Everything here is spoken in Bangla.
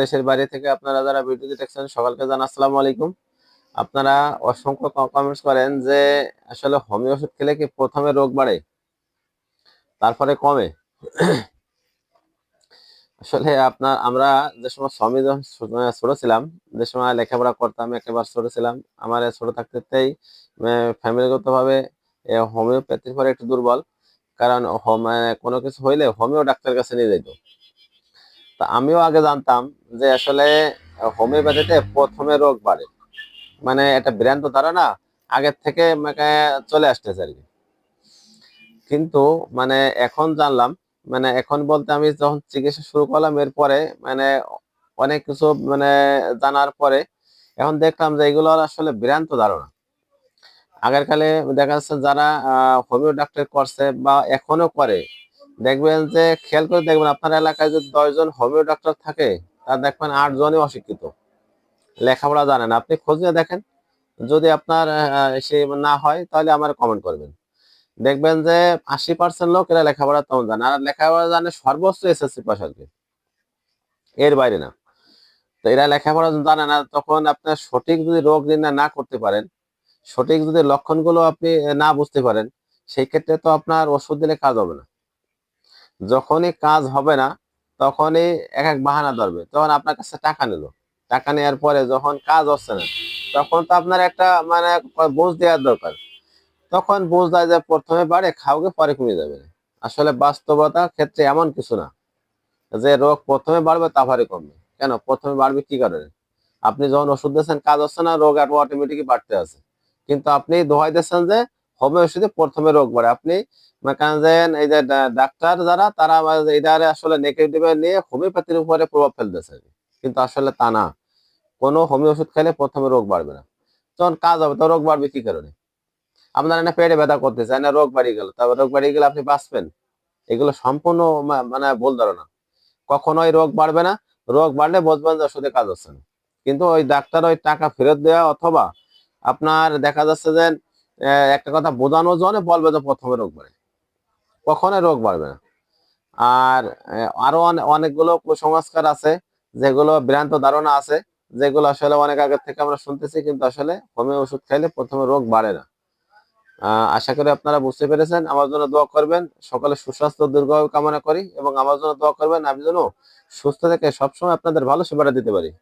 দেশের বাইরে থেকে আপনারা যারা ভিডিওটি দেখছেন, সকালকে জানা আসসালামু আলাইকুম। আপনারা অসংখ্য কমেন্টস করেন যে আসলে হোমিও ওষুধ খেলে কি প্রথমে রোগ বাড়ে, তারপরে কমে? আসলে আপনার, আমরা যে সময় স্বামী যখন ছোট ছিলাম, যে সময় লেখাপড়া করতাম, একেবারে ছোট ছিলাম, আমার ছোট থাকতেই ফ্যামিলিগত ভাবে হোমিওপ্যাথির পরে একটু দুর্বল, কারণ হোম- কোনো কিছু হইলে হোমিও ডাক্তারের কাছে নিয়ে যেত তা আমিও আগে জানতাম যে আসলে হোমিওপ্যাথিতে প্রথমে রোগ বাড়ে। মানে একটা ভ্রান্ত ধারণা আগের থেকে মানে চলে আসতেছে আর কি। কিন্তু মানে এখন জানলাম মানে এখন বলতে আমি যখন চিকিৎসা শুরু করলাম, এরপরে মানে অনেক কিছু মানে জানার পরে এখন দেখলাম যে এগুলো আসলে ভ্রান্ত ধারণা। আগের কালে দেখা যাচ্ছে যারা হোমিও ডাক্তার করছে বা এখনও করে দেখবেন যে, খেয়াল করে দেখবেন আপনার এলাকায় যদি দশজন হোমিও ডাক্তার থাকে, তার দেখবেন আট জনই অশিক্ষিত। লেখাপড়া জানেন। আপনি খোঁজ নিয়ে দেখেন। যদি আপনার সে না হয়, তাহলে আমার কমেন্ট করবেন। দেখবেন যে, আশি পার্সেন্ট লোক এরা লেখাপড়া তেমন জানে আর লেখাপড়া জানে সর্বোচ্চ এসএসসি পাস কি। এর বাইরে না। তো এরা লেখাপড়া জানে না, তখন আপনার সঠিক যদি রোগ নির্ণয় না করতে পারেন, সঠিক যদি লক্ষণগুলো আপনি না বুঝতে পারেন, সেই ক্ষেত্রে তো আপনার ওষুধ দিলে কাজ হবে না। যখনই কাজ হবে না, তখনই এক এক বাহানা ধরবে। তখন আপনার কাছে টাকা নিল। টাকা নেওয়ার পরে যখন কাজ হচ্ছে না, তখন তো আপনার একটা মানে বুঝ দেওয়ার দরকার। তখন বুঝ দেয় যে প্রথমে বাড়ে খাওগে পরে কমে যাবে। আসলে বাস্তবতা ক্ষেত্রে এমন কিছু না। যে রোগ প্রথমে বাড়বে তারপরে কমবে। কেন? প্রথমে বাড়বে কি কারণে? আপনি যখন ওষুধ দিচ্ছেন কাজ হচ্ছে না, রোগ আর বাড়তে আছে। কিন্তু আপনি দোহাই দিচ্ছেন যে হোমিও ওষুধে প্রথমে রোগ বাড়ে আপনি মনে এই যে ডাক্তার যারা, তারা এটা আসলে নেগেটিভ নিয়ে হোমিওপ্যাথির উপরে প্রভাব ফেলতেছে। কিন্তু আসলে তা না। কোনো হোমিও ওষুধ খেলে প্রথমে রোগ বাড়বে না। যখন কাজ হবে তো রোগ বাড়বে কি কারণে? আপনার না পেটে ব্যথা করতেছে না রোগ বাড়িয়ে গেল। তারপর রোগ বাড়িয়ে গেলে আপনি বাঁচবেন। এগুলো সম্পূর্ণ মানে ভুল ধারণা। কখনোই রোগ বাড়বে না। রোগ বাড়লে বুঝবেন যে ওষুধে কাজ হচ্ছে না। কিন্তু ওই ডাক্তার ওই টাকা ফেরত দেওয়া অথবা আপনার দেখা যাচ্ছে যে একটা কথা বোঝানোর জন্য বলবে যে প্রথমে রোগ বাড়ে। কখনো রোগ বাড়বে না। আর আরও অনে- অনেকগুলো কুসংস্কার আছে, যেগুলো ভ্রান্ত ধারণা আছে, যেগুলো আসলে অনেক আগের থেকে আমরা শুনতেছি, কিন্তু আসলে হোমিও ওষুধ খাইলে প্রথমে রোগ বাড়ে না। আশা করি আপনারা বুঝতে পেরেছেন। আমার জন্য দোয়া করবেন। সকালে সুস্বাস্থ্য, দীর্ঘায়ু কামনা করি এবং আমার জন্য দোয়া করবেন। আমি যেন সুস্থ থেকে সবসময় আপনাদের ভালো সেবাটা দিতে পারি।